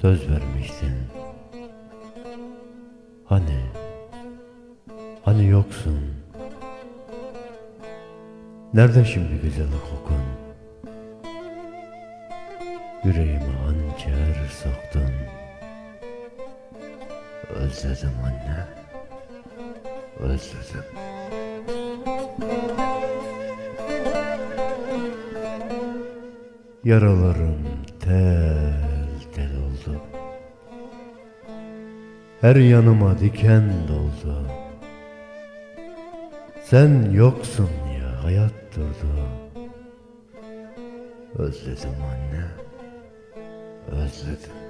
Söz vermiştin. Hani? Hani yoksun? Nerede şimdi güzel kokun? Yüreğime hançer soktun. Özledim anne. Özledim. Yaralarım tel tel oldu. Her yanıma diken doldu. Sen yoksun ya hayat durdu. Özledim anne. Özledim.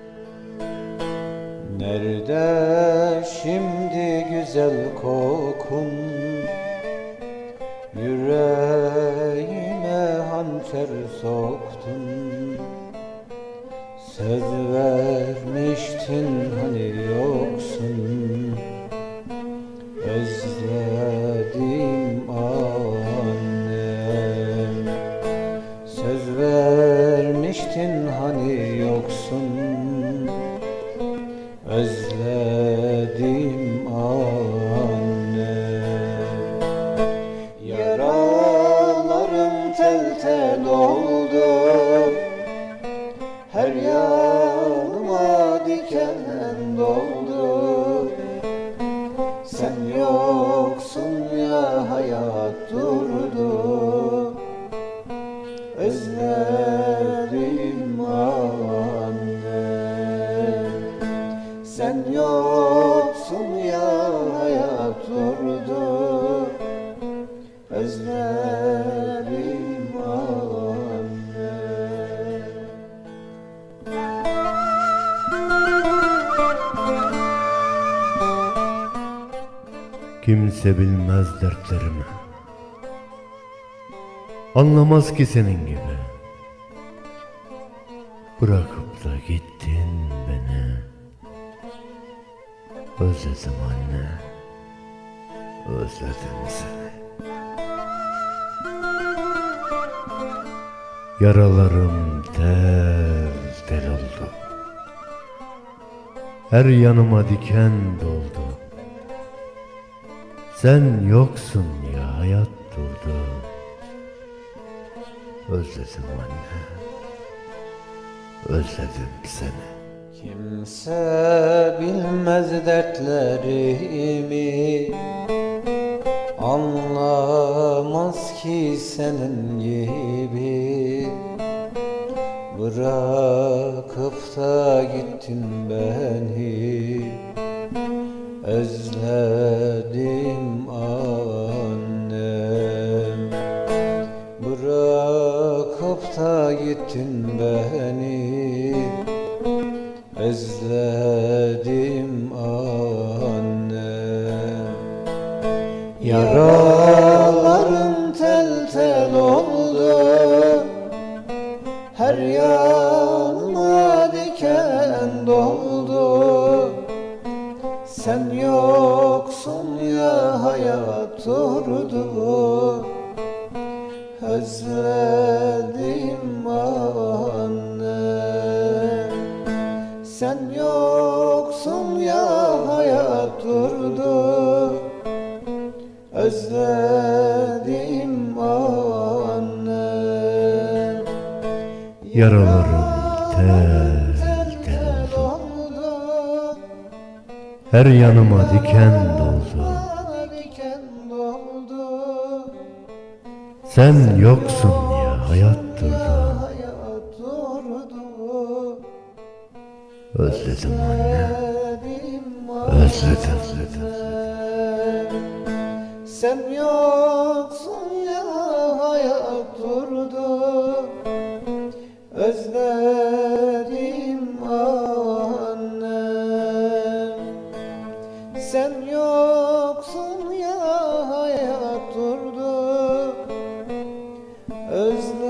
Nerede şimdi güzel kokun? Yüreğime hançer soktun. Söz vermiştin hani yoksun. Özledim Özledim anne. Yaralarım tel tel oldu. Her yanıma diken doldu. Sen yoksun ya hayat durdu Sen yoksun ya hayat durdu Özledim anne Kimse bilmez dertlerimi. Anlamaz ki senin gibi. Bırakıp da gittin beni. Özledim anne. Özledim seni. Yaralarım tel tel oldu. Her yanıma diken doldu. Sen yoksun ya hayat durdu. Özledim anne. Özledim seni. Kimse bilmez dertlerimi. Anlamaz ki senin gibi. Bırakıp da gittin beni. Özledim annem. Bırakıp da gittin beni Özledim annem Yaralarım tel tel oldu. Her yanıma diken doldu. Sen yoksun ya hayat durdu Özledim Sen yoksun ya hayat durdu Özledim annem Yaralarım tel tel oldu. Her yanıma diken doldu. Bana diken doldu Sen yoksun ya hayat durdu. Özledim anne. Özledim. özledim. Sen yoksun ya hayat durdu. Özledim anne. Sen yoksun ya hayat durdu. Özledim.